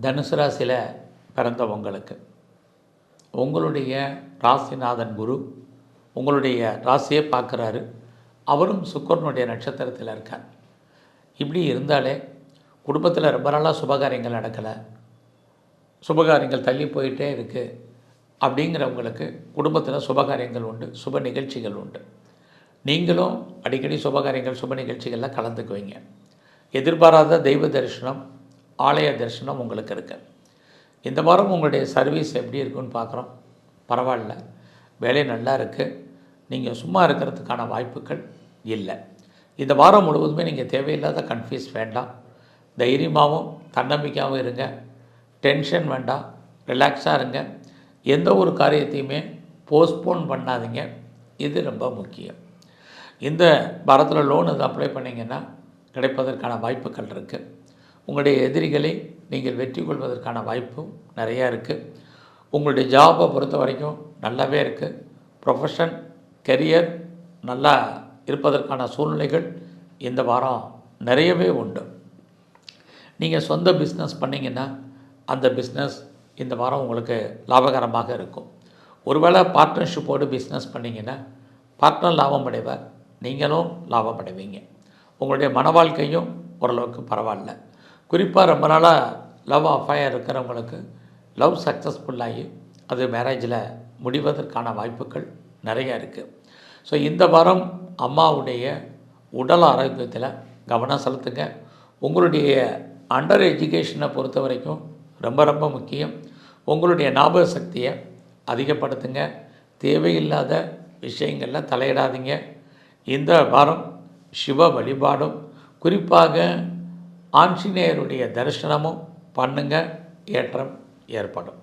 தனுசு ராசியில் பிறந்தவங்களுக்கு. உங்களுடைய ராசிநாதன் குரு உங்களுடைய ராசியை பார்க்குறாரு. அவரும் சுக்கரனுடைய நட்சத்திரத்தில் இருக்கார். இப்படி இருந்தாலே குடும்பத்தில் ரொம்ப நாளாக சுபகாரியங்கள் நடக்கலை. சுபகாரியங்கள் தள்ளி போயிட்டே இருக்குது அப்படிங்கிறவங்களுக்கு குடும்பத்தில் சுபகாரியங்கள் உண்டு சுப நிகழ்ச்சிகள் உண்டு. நீங்களும் அடிக்கடி சுபகாரியங்கள் சுப நிகழ்ச்சிகளில் கலந்துக்குவீங்க. எதிர்பாராத தெய்வ தரிசனம் ஆலய தரிசனம் உங்களுக்கு இருக்குது இந்த வாரம் உங்களுடைய சர்வீஸ் எப்படி இருக்குன்னு பார்க்குறோம். பரவாயில்ல. வேலை நல்லா இருக்குது நீங்கள் சும்மா இருக்கிறதுக்கான வாய்ப்புகள் இல்லை. இந்த வாரம் முழுவதுமே நீங்கள் தேவையில்லாத கன்ஃபியூஸ் வேண்டாம். தைரியமாகவும் தன்னம்பிக்கையாகவும் இருங்க. டென்ஷன் வேண்டாம். ரிலாக்ஸாக இருங்க. எந்த ஒரு காரியத்தையுமே போஸ்ட்போன் பண்ணாதீங்க. இது ரொம்ப முக்கியம். இந்த வாரத்தில் லோன் எதுவும் அப்ளை பண்ணிங்கன்னா கிடைப்பதற்கான வாய்ப்புகள் இருக்குது உங்களுடைய எதிரிகளை நீங்கள் வெற்றி கொள்வதற்கான வாய்ப்பும் நிறையா இருக்குது உங்களுடைய ஜாபை பொறுத்த வரைக்கும் நல்லாவே இருக்குது ப்ரொஃபஷன் கெரியர் நல்லா இருப்பதற்கான சூழ்நிலைகள் இந்த வாரம் நிறையவே உண்டு. நீங்கள் சொந்த பிஸ்னஸ் பண்ணிங்கன்னா அந்த பிஸ்னஸ் இந்த வாரம் உங்களுக்கு லாபகரமாக இருக்கும். ஒருவேளை பார்ட்னர்ஷிப்போடு பிஸ்னஸ் பண்ணிங்கன்னா பார்ட்னர் லாபம் அடைவார் நீங்களும் லாபம் அடைவீங்க. உங்களுடைய மன வாழ்க்கையும் ஓரளவுக்கு பரவாயில்ல. குறிப்பாக ரொம்ப நாளாக லவ் அஃபயர் இருக்கிறவங்களுக்கு லவ் சக்ஸஸ்ஃபுல்லாகி அது மேரேஜில் முடிவதற்கான வாய்ப்புகள் நிறைய இருக்குது ஸோ இந்த வாரம் அம்மாவுடைய உடல் ஆரோக்கியத்தில் கவனம் செலுத்துங்க. உங்களுடைய அண்டர் எஜுகேஷனை பொறுத்த வரைக்கும் ரொம்ப ரொம்ப முக்கியம். உங்களுடைய ஞாபக சக்தியை அதிகப்படுத்துங்க. தேவையில்லாத விஷயங்களில் தலையிடாதீங்க. இந்த வாரம் சிவ வழிபாடும் குறிப்பாக ஆஞ்சநேயருடைய தரிசனமும் பண்ணுங்க ஏற்றம் ஏற்படும்.